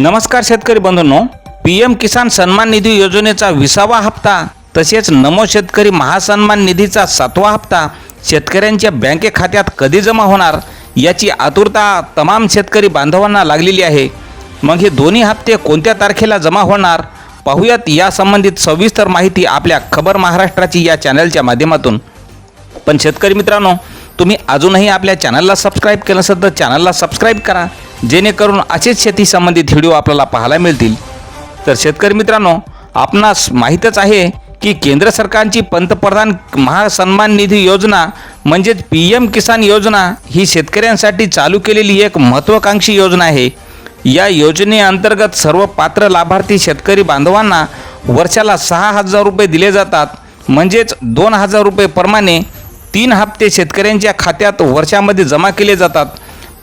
नमस्कार शेतकरी बंधूंनो. P M किसान सन्मान निधी योजनेचा विसावा हप्ता तसेच नमो शेतकरी महासन्मान निधीचा सातवा हप्ता शेतकऱ्यांच्या बँके खात्यात कधी जमा होणार याची आतुरता तमाम शेतकरी बांधवांना लागलेली आहे. मग हे दोन्ही हप्ते कोणत्या तारखेला जमा होणार पाहूयात या संबंधित सविस्तर माहिती आपल्या खबर महाराष्ट्राची या चॅनलच्या माध्यमातून. पण शेतकरी मित्रांनो तुम्ही अजूनही आपल्या चॅनलला सबस्क्राईब केलं नसेल तर चॅनलला सबस्क्राईब करा जेणेकरून असेच शेती संबंधित व्हिडिओ आपल्याला पाहायला मिळतील. तर शेतकरी मित्रांनो आपणास माहीतच आहे की केंद्र सरकारची पंतप्रधान महासन्मान निधी योजना म्हणजेच पी एम किसान योजना ही शेतकऱ्यांसाठी चालू केलेली एक महत्त्वाकांक्षी योजना आहे. या योजनेअंतर्गत सर्व पात्र लाभार्थी शेतकरी बांधवांना वर्षाला सहा हजार रुपये दिले जातात. म्हणजेच दोन हजार रुपये प्रमाणे तीन हप्ते शेतकऱ्यांच्या खात्यात वर्षामध्ये जमा केले जातात.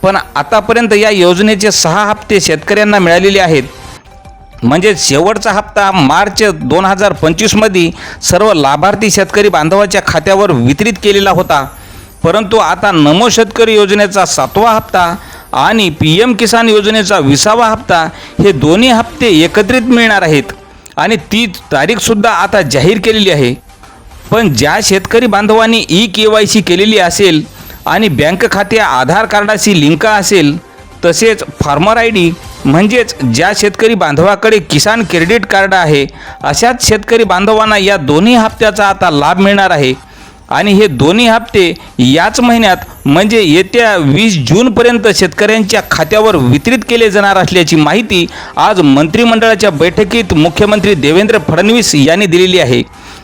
पण आतापर्यंत या योजनेचे सहा हप्ते शेतकऱ्यांना मिळालेले आहेत. म्हणजे शेवटचा हप्ता मार्च दोन हजार पंचवीसमध्ये सर्व लाभार्थी शेतकरी बांधवाच्या खात्यावर वितरित केलेला होता. परंतु आता नमो शेतकरी योजनेचा सातवा हप्ता आणि पी एम किसान योजनेचा विसावा हप्ता हे दोन्ही हप्ते एकत्रित मिळणार आहेत आणि ती तारीखसुद्धा आता जाहीर केलेली आहे. पण ज्या शेतकरी बांधवांनी ई के वाय सी केलेली असेल आणि बँक खाते आधार कार्डाशी लिंक असेल तसेच फार्मर आय डी म्हणजेच ज्या शेतकरी बांधवाकडे किसान क्रेडिट कार्ड आहे अशाच शेतकरी बांधवांना या दोन्ही हप्त्याचा आता लाभ मिळणार आहे. आणि हे दोन्ही हप्ते याच महिन्यात म्हणजे येत्या वीस जूनपर्यंत शेतकऱ्यांच्या खात्यावर वितरित केले जाणार असल्याची माहिती आज मंत्रिमंडळाच्या बैठकीत मुख्यमंत्री देवेंद्र फडणवीस यांनी दिलेली आहे.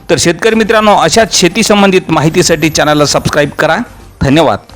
तर शेतकरी मित्रांनो अशाच शेतीसंबंधित माहितीसाठी चॅनलला सबस्क्राईब करा. धन्यवाद.